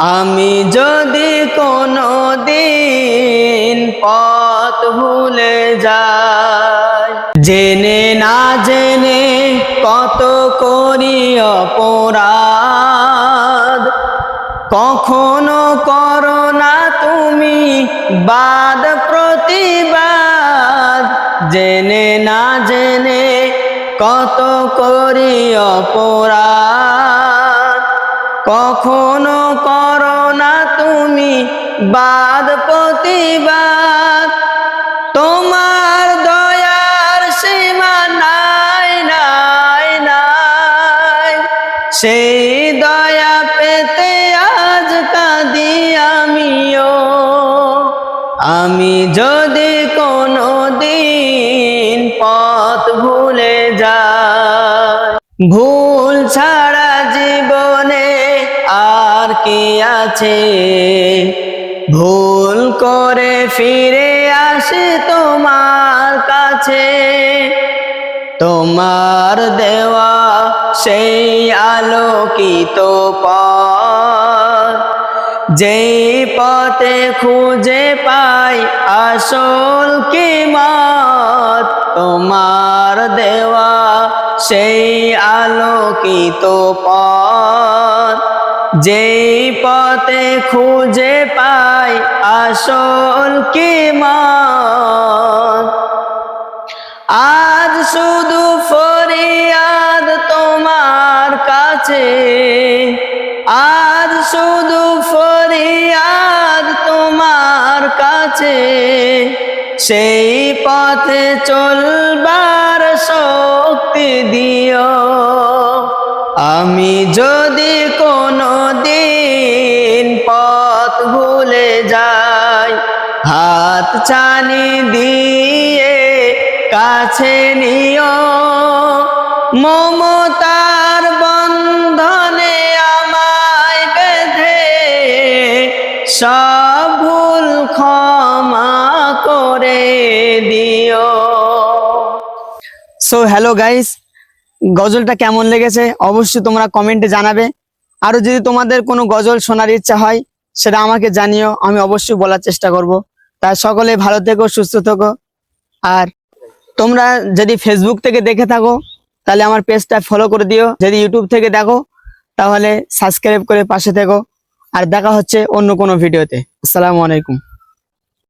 আমি যদি কোনো দিন পথ ভুলে যাই, জেনে না জেনে কত করি অপরাধ। কখনো করো না তুমি বাদ প্রতিবাদ, জেনে না জেনে কত করি অপরাধ। বাদ প্রতিবাদ। তোমার দয়ার সীমা নাই নাই নাই। সেই দয়া পেতে আজ কাঁদি আমিও। আমি যদি কোনো দিন পথ ভুলে যাই, ভুল ছাড়া জীবনে আর কি আছে? ভুল করে ফিরে আসে তোমার কাছে। তোমার দেওয়া সেই আলোকিত পথ। যেই পথে খুঁজে পাই আসল কিমত তোমার দেওয়া সেই আলোকিত পথ। যেই পথে খুঁজে পাই আসল কিমত আজ শুধু ফরিয়াদ তোমার কাছে। আজ শুধু ফরিয়াদ তোমার কাছে। সেই পথে চলবার শক্তি দিও। আমি যদি হাত ছানি দিয়ে কাছে নিও। মমতার বন্ধনে আমায় বেঁধে সব ভুল ক্ষমা করে দিও। সো হ্যালো গাইস গজলটা কেমন লেগেছে অবশ্যই তোমরা কমেন্টে জানাবে। আরও যদি তোমাদের কোনো গজল শোনার ইচ্ছা হয়, সেটা আমাকে জানিও, আমি অবশ্যই বলার চেষ্টা করব। তাই সকলে ভালো থেকো, সুস্থ থেকো। আর তোমরা যদি ফেসবুক থেকে দেখে থাকো, তাহলে আমার পেজটা ফলো করে দিও। যদি ইউটিউব থেকে দেখো, তাহলে সাবস্ক্রাইব করে পাশে থেকো। আর দেখা হচ্ছে অন্য কোনো ভিডিওতে আসসালামু আলাইকুম।